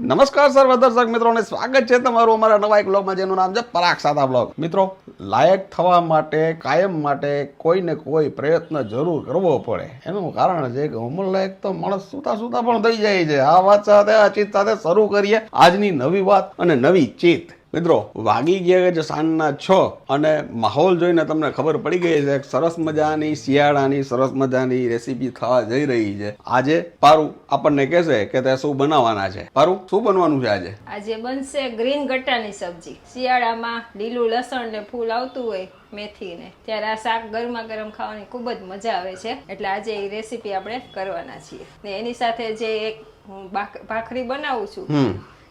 નમસ્કાર સર્વ દર્શક મિત્રોને, સ્વાગત છે તમારું અમારા નવા એક બ્લોગમાં જેનું નામ છે પરાગ સાદા બ્લોગ મિત્રો, લાયક થવા માટે, કાયમ માટે કોઈને કોઈ પ્રયત્ન જરૂર કરવો પડે. એનું કારણ છે કે ઉંમર લાયક તો માણસ સુતા સુતા પણ થઈ જાય છે. આ વાત સાથે, આ ચીત સાથે શરૂ કરીએ આજની નવી વાત અને નવી ચીત. મિત્રો વાગી ગયા છે સાંજના છ અને માહોલ જોઈને તમને ખબર પડી ગઈ છે સરસ મજાની શિયાળાની સરસ મજાની રેસીપી થવા જઈ રહી છે. આજે પારુ આપણને કહેશે કે તે શું બનાવવાના છે. પારુ શું બનવાનું છે આજે? આજે બનશે ગ્રીન ગટ્ટાની સબ્જી. શિયાળામાં લીલું લસણ ને ફૂલ આવતું હોય મેથી ને ત્યારે આ શાક ગરમા ગરમ ખાવાની ખૂબ જ મજા આવે છે. એટલે આજે એ રેસીપી આપણે કરવાના છીએ. ને એની સાથે જે એક હું ભાખરી બનાવું છું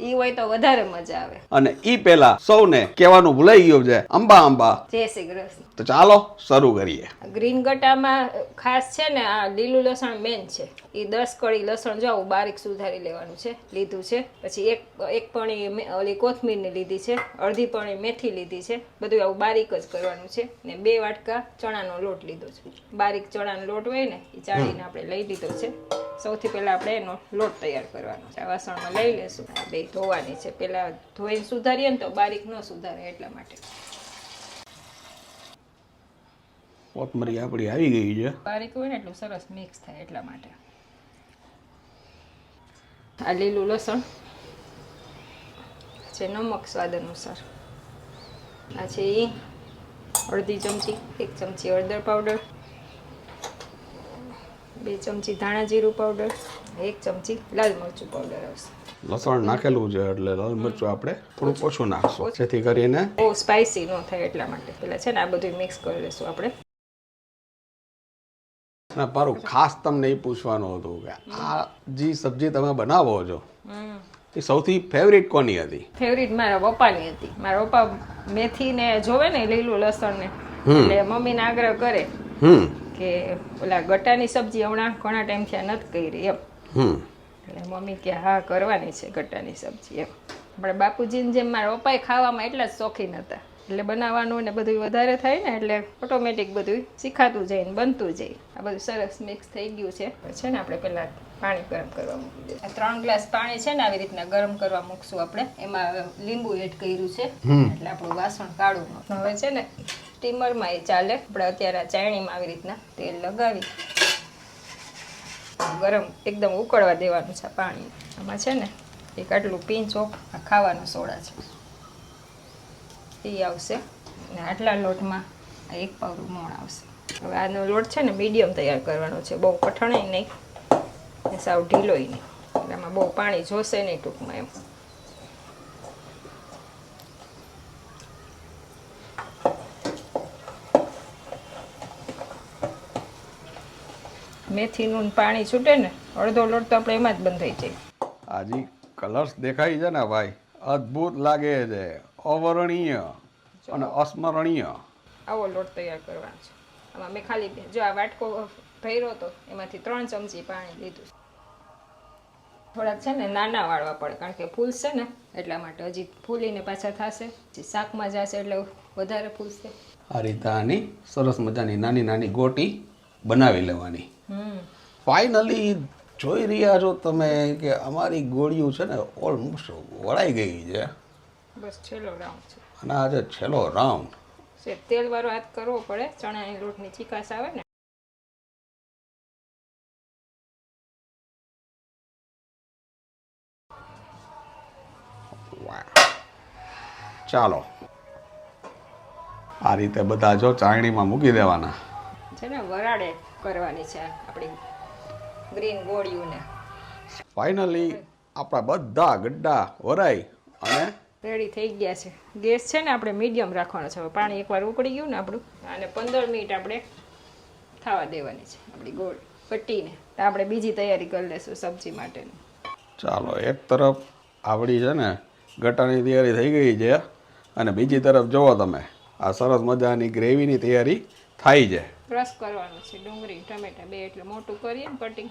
ઈ હોય તો વધારે મજા આવે. અને ઈ પહેલા સૌને કહેવાનું ભૂલાઈ ગયું છે. અંબા અંબા. જય શ્રી કૃષ્ણ. તો ચાલો શરૂ કરીએ. ગ્રીન ગટામાં ખાસ છે ને આ લીલું લસણ મેન છે. એ દસ કળી લસણ જો બારીક સુધારી લેવાનું છે. લીધું છે. પછી એક એક પણી ઓલી કોથમીરની લીધી છે. અડધી પણી મેથી લીધી છે. બધું આવું બારીક જ કરવાનું છે. ને બે વાટકા ચણાનો લોટ લીધો છે. બારીક ચણાનો લોટ હોય ને એ ચાળીને આપણે લઈ લીધો છે. સૌથી પહેલા આપણે એનો લોટ તૈયાર કરવાનો છે. આ વાસણમાં લઈ લેશું. આ બે ધોવાની છે. પહેલા ધોઈને સુધારીએ ને તો બારીક ન સુધારે એટલા માટે. કોથમરી આપણી આવી ગઈ છે. બારીક હોય ને એટલું સરસ મિક્સ થાય એટલા માટે. આ લીલું લસણ. છે નમક સ્વાદ અનુસાર. આ છે હિંગ અડધી ચમચી એક ચમચી હળદર પાવડર બે ચમચી ધાણા જીરું પાવડર એક ચમચી લાલ મરચું પાવડર આવશે. લસણ નાખેલું છે એટલે લાલ મરચું આપણે થોડું ઓછું. નાખશું. જેથી કરીને બહુ સ્પાઇસી ન થાય એટલા માટે. પેલા છે ને આ બધું મિક્સ કરી લેશું આપણે. અને પારું ખાસ તમને એ પૂછવાનું હતું કે આ જે સબ્જી તમે બનાવો છો એ સૌથી ફેવરિટ કોની હતી? ફેવરિટ મારા પપ્પાની હતી. મારા પપ્પા મેથી ને જોવે ને લીલું લસણ ને એટલે મમ્મીને આગ્રહ કરે કે ઓલા ગટ્ટાની સબ્જી હમણાં ઘણા ટાઈમથી નથી કરી એમ. એટલે મમ્મી કે હા કરવાની છે ગટ્ટાની સબ્જી એમ. આપણે બાપુજીને જેમ મારા પપ્પાએ ખાવામાં એટલા જ શોખીન હતા. એટલે બનાવવાનું ને બધું વધારે થાય ને એટલે ઓટોમેટિક બધું શીખાતું જાય ને બનતું જાય. આ બધું સરસ મિક્સ થઈ ગયું છે. છે ને આપણે પહેલાં પાણી ગરમ કરવા મૂકી દઈએ. આ ત્રણ ગ્લાસ પાણી છે ને આવી રીતના ગરમ કરવા મૂકશું આપણે. એમાં લીંબુ એડ કર્યું છે. એટલે આપણું વાસણ કાળું હવે છે ને સ્ટીમરમાં એ ચાલે. આપણે અત્યારે ચાયણીમાં આવી રીતના તેલ લગાવી ગરમ એકદમ ઉકળવા દેવાનું છે પાણી. આમાં છે ને એક આટલું પિંચ ઓફ આ ખાવાનો સોડા છે. એ આવશે અને આટલા લોટમાં એક પાવડું મોણ આવશે. હવે આનો લોટ છે ને મીડિયમ તૈયાર કરવાનો છે, બહુ કઠણાઈ નહીં સાવ ઢીલોય નહીં. એટલે આમાં બહુ પાણી જોશે નહીં ટૂંકમાં એમ. મેથીનું પાણી છૂટે ને અડધો લોટ તો આપણે એમાં જ બંધાઈ જાય. આજી કલર્સ દેખાય છે ને ભાઈ? અદ્ભુત લાગે છે. અવર્ણીય અને અસ્મરણીય. આવો લોટ તૈયાર કરવાનો છે. આમાં મેં ખાલી જો આ વાટકો ભર્યો હતો એમાંથી ત્રણ ચમચી પાણી લીધું થોડાક છે ને નાના વાળવા પડે કારણ કે ફૂલશે ને એટલા માટે હજી ફૂલીને પાછા થશે. શાકમાં જશે એટલે વધારે ફૂલશે. આ રીતે આની સરસ મજાની નાની નાની ગોટી બનાવી લેવાની. હમ. ફાઇનલી જોઈ રહ્યા છો તમે કે અમારી ગોળીઓ છે ને ઓલમોસ્ટ વળાઈ ગઈ છે. બસ છેલ્લો રાઉન્ડ છે. અને આજે છેલ્લો રાઉન્ડ તેલ વાળો હાથ કરવો પડે ચણાની લોટની ચીકાશ આવે ને. ચાલો. આ રીતે બધા જો ચાળણીમાં મૂકી દેવાના. છે ને વરાળે કરવાની છે આપણી ગ્રીન ગોળીઓને. ફાઇનલી આપણા બધા ગડ્ડા વરાઈ અને રેડી થઈ ગયા છે. ગેસ છે ને આપણે મીડિયમ રાખવાનો છે. પાણી એકવાર ઉકળી ગયું ને આપણું અને પંદર મિનિટ આપણે થવા દેવાની છે આપણી ગોળ પટ્ટીને. તો આપણે બીજી તૈયારી કરી લઈશું સબ્જી માટેની. ચાલો એક તરફ આવડી છે ને ગટાની તૈયારી થઈ ગઈ છે અને બીજી તરફ જુઓ તમે આ સરસ મજાની ગ્રેવીની તૈયારી થાય છે. ક્રશ કરવાનું છે. ડુંગળી ટમેટા બે એટલે મોટું કરીએ ને કટિંગ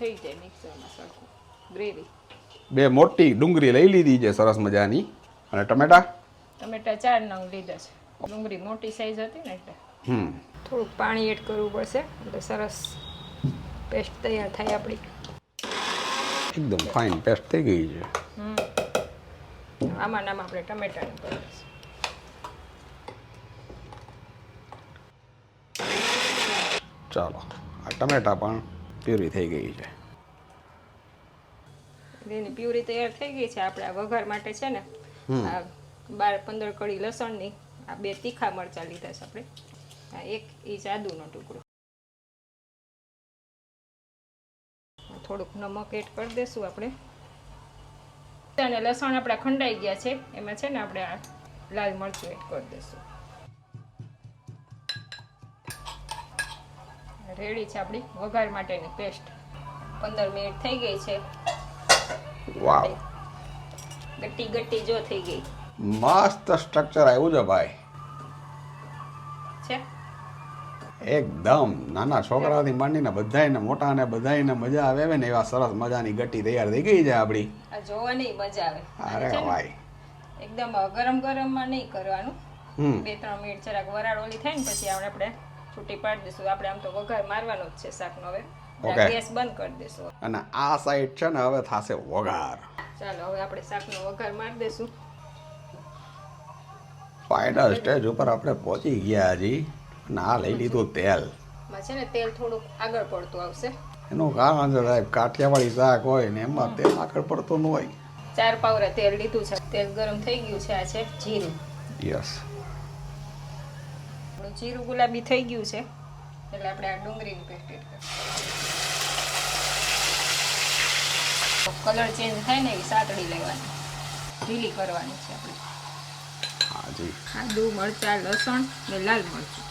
થઈ જાય મિક્સરમાં સરખું. ગ્રેવી બે મોટી ડુંગળી લઈ લીધી છે સરસ મજાની. અને ટમેટા? ટમેટા ચાર નંગ લીધા છે. ડુંગળી મોટી સાઈઝ હતી ને એટલે. હમ. થોડુંક પાણી એડ કરવું પડશે એટલે સરસ પેસ્ટ તૈયાર થાય આપણી. એકદમ ફાઇન પેસ્ટ થઈ ગઈ છે. હમ. આમાં નામ આપણે ટમેટાની દઈશું ચાલો આ ટમેટા પણ પ્યુરી થઈ ગઈ છે. એની પ્યુરી તૈયાર થઈ ગઈ છે આપણે આ વઘાર માટે છે ને આ બાર પંદર કળી લસણની આ બે તીખા મરચાં લીધા છે આપણે. આ એક ઇંચ આદુનો ટુકડો. થોડુંક નમક એડ કરી દેશું આપણે. અને લસણ આપણા ખંડાઈ ગયા છે એમાં છે ને આપણે આ લાલ મરચું એડ કરી દઈશું રેડી છે આપણી વઘાર માટેની પેસ્ટ. પંદર મિનિટ થઈ ગઈ છે. વાવ. ગટ્ટી ગટ્ટી જો થઈ ગઈ. મસ્ત સ્ટ્રક્ચર આવ્યું છે ભાઈ. છે? એકદમ. નાના છોકરાઓથી માંડીને બધાયને મોટાને બધાને મજા આવે ને એવા સરસ મજાની ગટ્ટી તૈયાર થઈ ગઈ છે આપણી. આ જોવાની મજા આવે. અરે ભાઈ. એકદમ ગરમ ગરમમાં નહીં કરવાનું. બે ત્રણ મિનિટ જરાક વરાળ ઓલી થાય ને પછી આપણે આપણે છૂટી પાડી દઈશું. આપણે આમ તો વઘાર મારવાનો જ છે શાકનો હવે. ગેસ બંધ કરી દઈશું. અને આ સાઈડ છે ને હવે થાશે વઘાર. ચાલો હવે આપણે શાકનો વઘાર મારી દઈશું. ફાઇનલ સ્ટેજ ઉપર આપણે પહોંચી ગયા હજી. અને આ લઈ લીધું તેલ. એમાં છે ને તેલ થોડુંક આગળ પડતું આવશે. એનું કારણ છે સાહેબ કાઠિયાવાડી શાક હોય ને એમાં તેલ આગળ પડતું ન હોય. ચાર પાવરા તેલ લીધું છે. તેલ ગરમ થઈ ગયું છે આ છે જીરું. યસ આપણું જીરું ગુલાબી થઈ ગયું છે એટલે આપણે આ ડુંગળીની પેસ્ટ એડ કરીશું કલર ચેન્જ થાય ને એવી સાતડી લેવાની. ઢીલી કરવાની છે આપણે. હાજી આદુ મરચાં લસણ ને લાલ મરચું.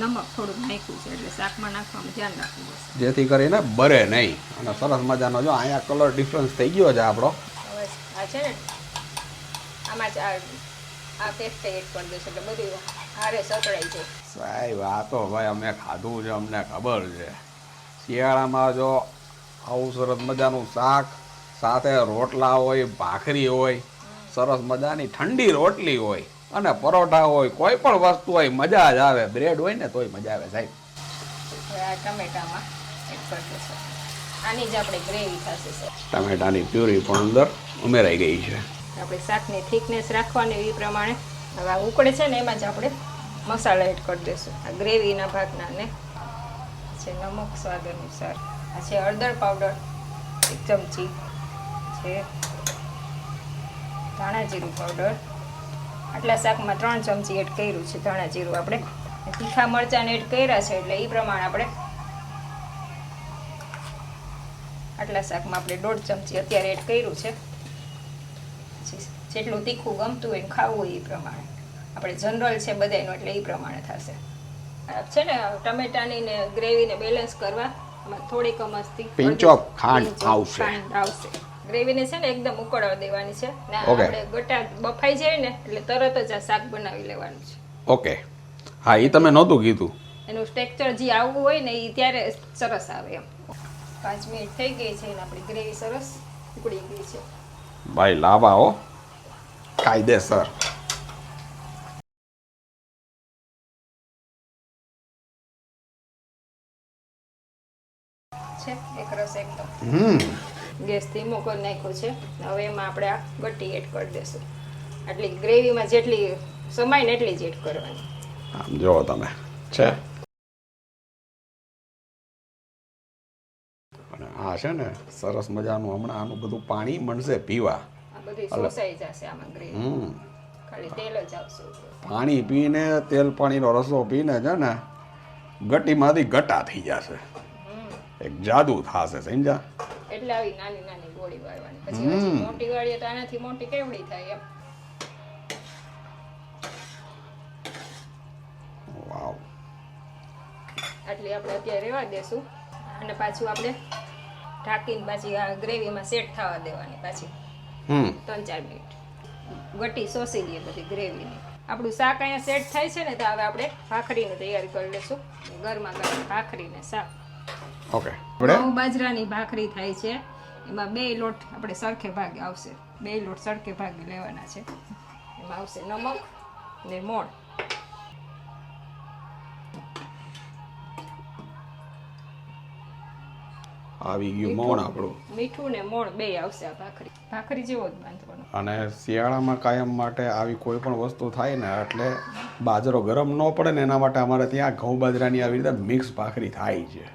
નમક થોડુંક નાખ્યું છે એટલે શાકમાં નાખવાનું ધ્યાન રાખવું પડશે. જેથી કરીને બરે નહીં. અને સરસ મજાનો જો અહીંયા કલર ડિફરન્સ થઈ ગયો છે આપણો. આ છે ને આમાં આ આ પેસ્ટ એડ કરી દઈશું એટલે બધું હારે સતળાઈ જાય સાહેબ આ તો ભાઈ અમે ખાધું છે અમને ખબર છે. શિયાળામાં જો આવું સરસ મજાનું શાક સાથે રોટલા હોય ભાખરી હોય સરસ મજાની ઠંડી રોટલી હોય અને પરોઠા હોય કોઈ પણ વસ્તુ હોય મજા જ આવે. બ્રેડ હોય ને તોય મજા આવે સાહેબ. ટમેટામાં એડ કરી દઈશું આની જ આપણે ગ્રેવી થશે ટમેટાની પ્યુરી પણ અંદર ઉમેરાઈ ગઈ છે. આપણે શાકની થિકનેસ રાખવાની એ પ્રમાણે હવે આ ઉકળે છે ને એમાં જ આપણે મસાલા એડ કરી દઈશું. આ ગ્રેવીના ભાગના ને છે નમક સ્વાદ અનુસાર. આ છે હળદર પાવડર એક ચમચી છે ધાણા જીરું પાવડર આટલા શાકમાં ત્રણ ચમચી એડ કર્યું છે ધાણા જીરું આપણે. તીખા મરચાંને એડ કર્યા છે એટલે એ પ્રમાણે આપણે આટલા શાકમાં આપણે દોઢ ચમચી અત્યારે એડ કર્યું છે. જેટલું તીખું ગમતું હોય ખાવું હોય એ પ્રમાણે. આપણે જનરલ છે બધાનું એટલે એ પ્રમાણે થશે. છે ને ટમેટાની ને ગ્રેવીને બેલેન્સ કરવા થોડીક અમસ્તી પિંચ ઓફ ખાંડ આવશે. ખાંડ આવશે. ગ્રેવીને છે ને એકદમ ઉકળવા દેવાની છે. ને આપણે ગટા બફાઈ જાય ને એટલે તરત જ આ શાક બનાવી લેવાનું છે. ઓકે હા એ તમે નહોતું કીધું. એનું સ્ટ્રક્ચર જે આવવું હોય ને એ ત્યારે સરસ આવે એમ. પાંચ મિનિટ થઈ ગઈ છે અને આપણી ગ્રેવી સરસ ઉકળી ગઈ છે. ભાઈ લાવા હો. કાયદેસર છે એક રસ એકદમ હમ. ગેસ ધીમો કરી નાખ્યો છે. હવે એમાં આપણે આ ગટ્ટી એડ કરી દેશું. આટલી ગ્રેવીમાં જેટલી સમાય ને એટલી જ એડ કરવાની. આમ જુઓ તમે છે. આ છે ને સરસ મજાનું હમણાં આનું બધું પાણી મળશે પીવા. હમ. પાણી પીને તેલ પાણીનો રસો પીને છે ને ગટીમાંથી ગટા થઈ જશે. એક જાદુ થશે સમજા એટલે આવી નાની નાની ગોળી વાળવાની. પછી મોટી વાળીએ તો આનાથી મોટી કેવડી થાય એમ. વાવ. આટલી આપણે અત્યારે રહેવા દેશું. અને પાછું આપણે ઢાંકીને પાછી આ ગ્રેવીમાં સેટ થવા દેવાની પાછી. હમ. ત્રણ ચાર મિનિટ. ગટી સોસી લઈએ બધી ગ્રેવીની. આપણું શાક અહીંયા સેટ થાય છે ને તો હવે આપણે ભાખરીની તૈયારી કરી લઈશું. ગરમા ગરમ ભાખરીને શાક. ઓકે. ઘઉં બાજરાની ભાખરી થાય છે. એમાં બે લોટ આપણે સરખે ભાગે આવશે. બે લોટ સરખે ભાગે લેવાના છે. એમાં આવશે નમક ને મોણ. આવી ગયું મોણ આપણું. મીઠું ને મોણ બે આવશે આ ભાખરી. ભાખરી જેવો જ બાંધવાનો. અને શિયાળામાં કાયમ માટે આવી કોઈ પણ વસ્તુ થાય ને એટલે બાજરો ગરમ ન પડે ને એના માટે અમારે ત્યાં ઘઉં બાજરાની આવી રીતે મિક્સ ભાખરી થાય છે.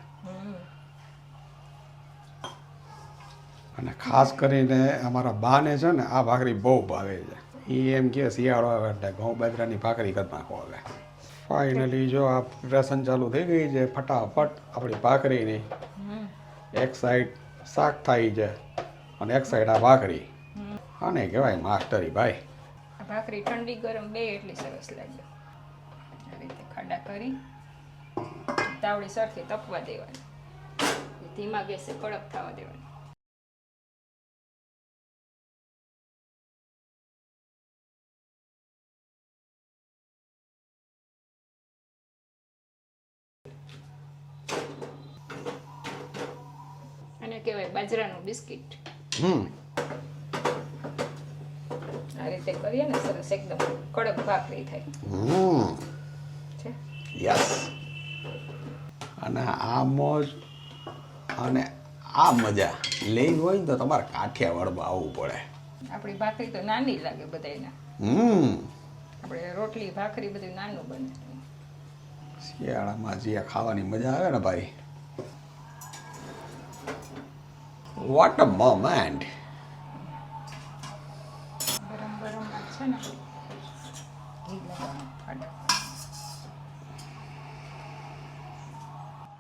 અને ખાસ કરીને અમારા બાને છે ને આ ભાખરી બહુ ભાવે છે. એ એમ કે શિયાળો આવે એટલે ઘઉં બાજરાની ભાખરી કરી નાખો હવે. ફાઇનલી જો આ પ્રેશન ચાલુ થઈ ગઈ છે ફટાફટ આપણી ભાખરીની એક સાઈડ શાક થાય છે અને એક સાઈડ આ ભાખરી. આને કહેવાય માસ્ટરી ભાઈ. ભાખરી ઠંડી ગરમ બે એટલી સરસ લાગે. આ ખાડા કરી તાવડી સરખી તપવા દેવાની. ધીમા ગેસે કડક થવા દેવાની. કહેવાય બાજરાનું બિસ્કિટ. હમ. આ રીતે કરીએ ને સરસ એકદમ કડક ભાખરી થાય. હમ. છે? યસ. અને આ મોજ અને આ મજા. લેવી હોય ને તો તમારે કાઠિયાવાડમાં આવવું પડે. આપણી ભાખરી તો નાની લાગે બધાને હમ. આપણે રોટલી ભાખરી બધું નાનું બને. શિયાળામાં જે ખાવાની મજા આવે ને ભાઈ વોટ અ મોમેન્ટ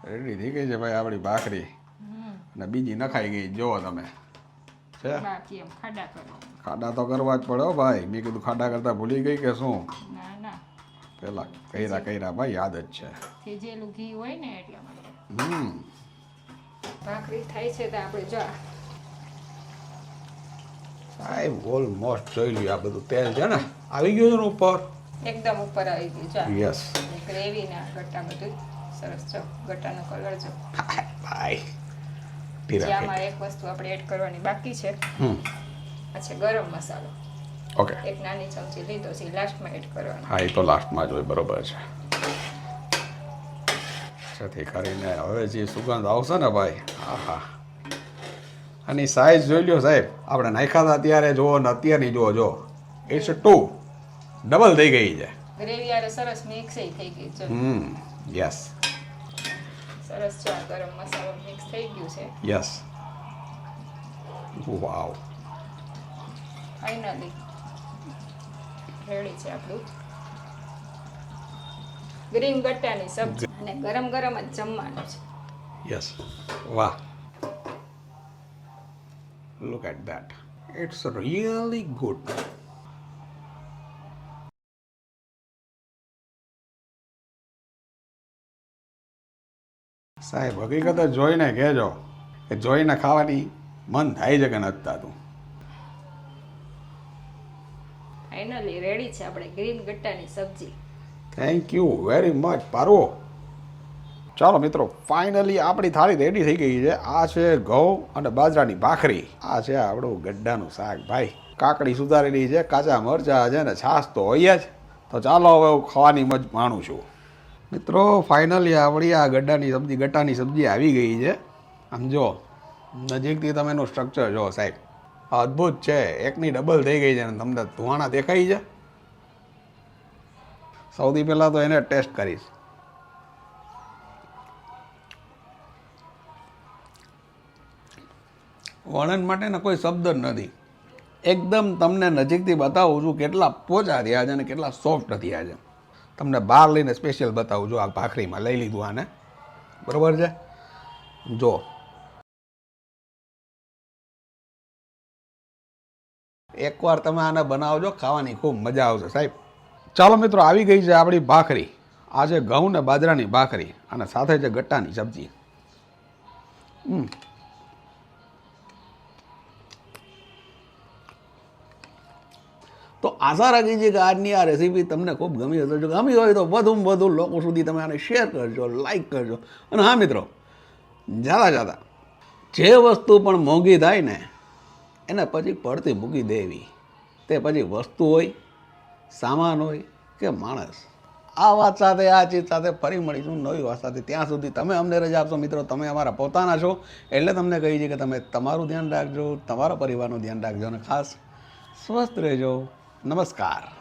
રેડી થઈ ગઈ છે ભાઈ આપણી ભાખરી. અને બીજી નખાઈ ગઈ. જુઓ તમે. છે? ખાડા તો કરવા જ પડ્યો ભાઈ. મેં કીધું ખાડા કરતા ભૂલી ગઈ કે શું? પેલા કર્યા કર્યા ભાઈ યાદ જ છે. હમ. ભાખરી થાય છે તો આપણે જો સાહેબ ઓલમોસ્ટ જોઈ લ્યું આ બધું તેલ છે ને આવી ગયું છે ને ઉપર? એકદમ ઉપર આવી ગયું જો યસ ગ્રેવી ને ગટ્ટા બધું સરસ જો ગટ્ટાનો કલર જો. ભાઈ. જે એક વસ્તુ આપણે એડ કરવાની બાકી છે. હમ. આ છે ગરમ મસાલો. ઓકે એક નાની ચમચી લીધો છે લાસ્ટમાં એડ કરવાનો. હા એ તો લાસ્ટમાં જ હોય બરોબર છે. જેથી કરીને હવે જે સુગંધ આવશે ને ભાઈ આહા. અને સાઈઝ જોઈ લ્યો સાહેબ આપણે નાખ્યા હતા ત્યારે જુઓ ને અત્યારની જુઓ જો ઇટ્સ ટુ ડબલ થઈ ગઈ છે. ગ્રેવી આરે સરસ મિક્સ થઈ ગઈ જો. હમ યસ સરસ છે ગરમ મસાલો મિક્સ થઈ ગયું છે. યસ વાવ ફાઇનલી રેડી છે આપણું. ગ્રીન ગટ્ટાની સબ્જી. અને ગરમ ગરમ જ જમવાનું છે. યસ વાહ. Look at that it's really good સાહેબ હકીકત જોઈને કહેજો કે જોઈને ખાવાની મન થાય છે કે નથી થતું. ફાઇનલી રેડી છે આપણે ગ્રીન ગટ્ટાની સબ્જી. થેન્ક યુ વેરી મચ પારો ચાલો મિત્રો ફાઇનલી આપણી થાળી રેડી થઈ ગઈ છે. આ છે ઘઉં અને બાજરાની ભાખરી. આ છે આપણું ગડ્ડાનું શાક. ભાઈ, કાકડી સુધારેલી છે, કાચા મરચાં છે ને છાશ તો હોય જ. તો ચાલો હવે હું ખાવાની મજ માણું છું. મિત્રો ફાઇનલી આપણી આ ગડ્ડાની સબ્જી, ગટ્ટાની સબ્જી આવી ગઈ છે. આમ જો, નજીકથી તમે એનું સ્ટ્રક્ચર જો સાહેબ. અદ્ભુત છે. એકની ડબલ થઈ ગઈ છે અને તમને ધુવાણા દેખાય છે. સૌથી પહેલાં તો એને ટેસ્ટ કરીશ. વર્ણન માટેના કોઈ શબ્દ નથી. એકદમ તમને નજીકથી બતાવું છું કેટલા પોચા થયા છે અને કેટલા સોફ્ટ થયા છે. તમને બહાર લઈને સ્પેશિયલ બતાવું છું, આ ભાખરીમાં લઈ લીધું આને. બરોબર છે? જો. એકવાર તમે આને બનાવજો, ખાવાની ખૂબ મજા આવશે સાહેબ. ચાલો મિત્રો, આવી ગઈ છે આપણી ભાખરી. આજે ઘઉં ને બાજરાની ભાખરી અને સાથે છે ગટ્ટાની સબ્જી. તો આશા રાખી છે કે આજની આ રેસીપી તમને ખૂબ ગમી હશે. જો ગમી હોય તો વધુમાં વધુ લોકો સુધી તમે આને શેર કરજો લાઈક કરજો. અને હા મિત્રો જાતા જાતા જે વસ્તુ પણ મોંઘી થાય ને, એને પછી પડતી મૂકી દેવી. તે પછી વસ્તુ હોય સામાન હોય કે માણસ. આ વાત સાથે, આ ચીજ સાથે ફરી મળીશું નવી વાત સાથે. ત્યાં સુધી તમે અમને રજા આપશો. મિત્રો, તમે અમારા પોતાના છો એટલે તમને કહી છે કે તમે તમારું ધ્યાન રાખજો, તમારા પરિવારનું ધ્યાન રાખજો અને ખાસ સ્વસ્થ રહેજો. નમસ્કાર.